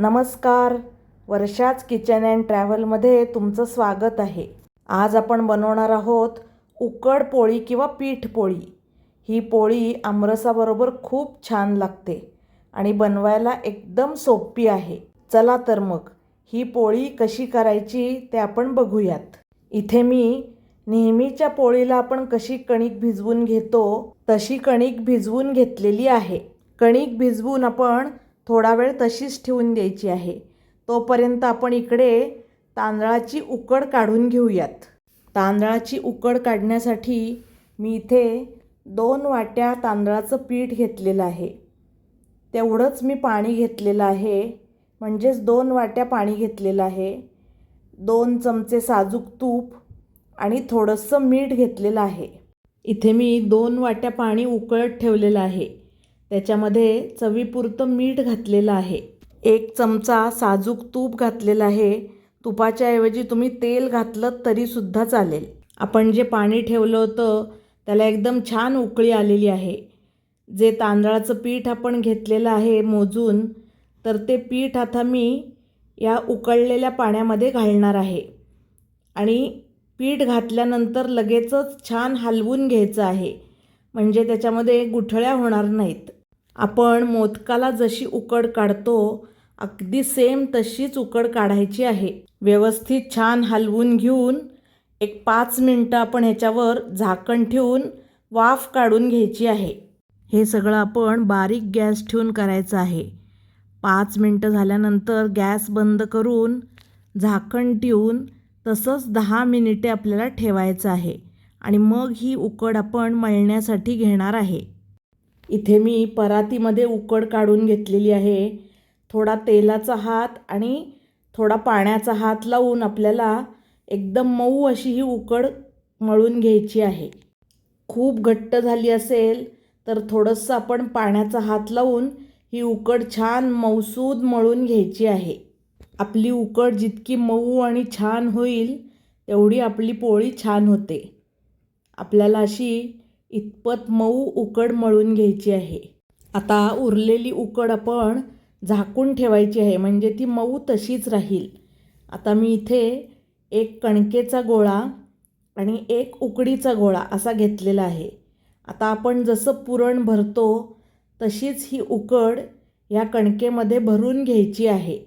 नमस्कार. वर्षाच kitchen and ट्रॅव्हलमध्ये तुमचं स्वागत आहे. आज आपण बनवणार आहोत उकड पोळी किंवा पीठ पोळी. ही पोळी आमरसाबरोबर खूप छान लागते आणि बनवायला एकदम सोपी आहे. चला तर मग ही पोळी कशी करायची ते आपण बघूयात. इथे मी नेहमीच्या पोळीला आपण कशी कणिक भिजवून घेतो तशी कणिक भिजवून घेतलेली आहे. कणिक भिजवून आपण थोडा वेळ तशीच ठेवून द्यायची आहे. तोपर्यंत आपण इकडे तांदळाची उकड काढून घेऊयात. तांदळाची उकड काढण्यासाठी मी इथे दोन वाट्या तांदळाचं पीठ घेतलेलं आहे. तेवढंच मी पाणी घेतलेलं आहे. म्हणजेच दोन वाट्या पाणी घेतलेलं आहे. दोन चमचे साजूक तूप आणि थोडंसं मीठ घेतलेलं आहे. इथे मी दोन वाट्या पाणी उकळत ठेवलेलं आहे. त्याच्यामध्ये चवीपुरतं मीठ घातलेलं आहे. एक चमचा साजूक तूप घातलेलं आहे. तुपाच्या ऐवजी तुम्ही तेल घातलं तरीसुद्धा चालेल. आपण जे पाणी ठेवलं होतं त्याला एकदम छान उकळी आलेली आहे. जे तांदळाचं पीठ आपण घेतलेलं आहे मोजून तर ते पीठ आता मी या उकळलेल्या पाण्यामध्ये घालणार आहे. आणि पीठ घातल्यानंतर लगेचच छान हलवून घ्यायचं आहे. म्हणजे त्याच्यामध्ये गुठळ्या होणार नाहीत. आपण मोदकाला जशी उकड काढतो अगदी सेम तशीच उकड काढायची आहे. व्यवस्थित छान हलवून घेऊन एक पाच मिनटं आपण ह्याच्यावर झाकण ठेवून वाफ काढून घ्यायची आहे. हे सगळं आपण बारीक गॅस ठेवून करायचं आहे. पाच मिनटं झाल्यानंतर गॅस बंद करून झाकण ठेवून तसंच दहा मिनिटे आपल्याला ठेवायचं आहे. आणि मग ही उकड आपण मळण्यासाठी घेणार आहे. इथे मी परातीमध्ये उकड काढून घेतलेली आहे. थोडा तेलाचा हात आणि थोडा पाण्याचा हात लावून आपल्याला एकदम मऊ अशी ही उकड मळून घ्यायची आहे. खूप घट्ट झाली असेल तर थोडंसं आपण पाण्याचा हात लावून ही उकड छान मऊसूद मळून घ्यायची आहे. आपली उकड जितकी मऊ आणि छान होईल तेवढी आपली पोळी छान होते. आपल्याला अशी इतपत मऊ उकड मळून घ्यायची आहे. आता उरलेली उकड आपण झाकून ठेवायची आहे म्हणजे ती मऊ तशीच राहील. आता मी इथे एक कणकेचा गोळा आणि एक उकडीचा गोळा असा घेतलेला आहे. आता आपण जसं पुरण भरतो तशीच ही उकड या कणकेमध्ये भरून घ्यायची आहे.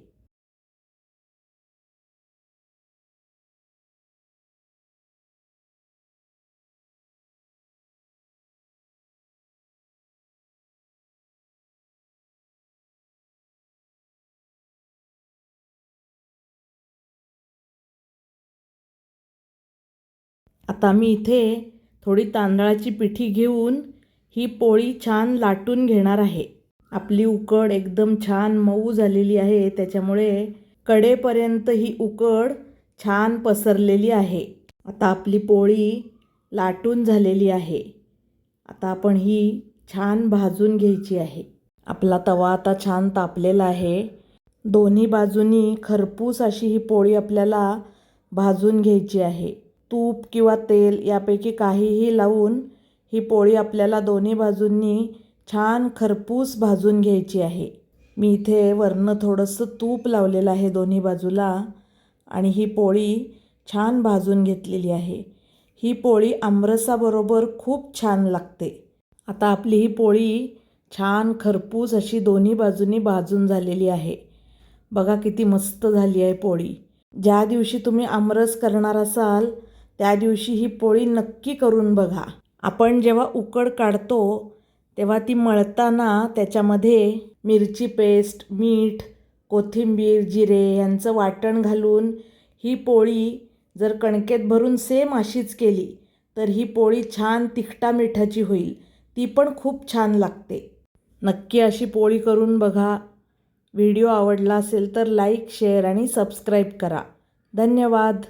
आता मी इथे थोडी तांदळाची पिठी घेऊन ही पोळी छान लाटून घेणार आहे. आपली उकड एकदम छान मऊ झालेली आहे त्याच्यामुळे कडेपर्यंत ही उकड छान पसरलेली आहे. आता आपली पोळी लाटून झालेली आहे. आता आपण ही छान भाजून घ्यायची आहे. आपला तवा आता छान तापलेला आहे. दोन्ही बाजूनी खरपूस अशी ही पोळी आपल्याला भाजून घ्यायची आहे. तूप किंवा तेल यापैकी काहीही लावून ही पोळी आपल्याला दोन्ही बाजूंनी छान खरपूस भाजून घ्यायची आहे. मी इथे वरनं थोडंसं तूप लावलेलं आहे दोन्ही बाजूला आणि ही पोळी छान भाजून घेतलेली आहे. ही पोळी आमरसाबरोबर खूप छान लागते. आता आपली ही पोळी छान खरपूस अशी दोन्ही बाजूनी भाजून झालेली आहे. बघा किती मस्त झाली आहे पोळी. ज्या दिवशी तुम्ही आमरस करणार असाल त्या दिवशी ही पोळी नक्की करून बघा. आपण जेव्हा उकड काढतो तेव्हा ती मळताना त्याच्यामध्ये मिरची पेस्ट मीठ कोथिंबीर जिरे यांचं वाटण घालून ही पोळी जर कणकेत भरून सेम अशीच केली तर ही पोळी छान तिखटा मिठाची होईल. ती पण खूप छान लागते. नक्की अशी पोळी करून बघा. व्हिडिओ आवडला असेल तर लाईक शेअर आणि सबस्क्राईब करा. धन्यवाद.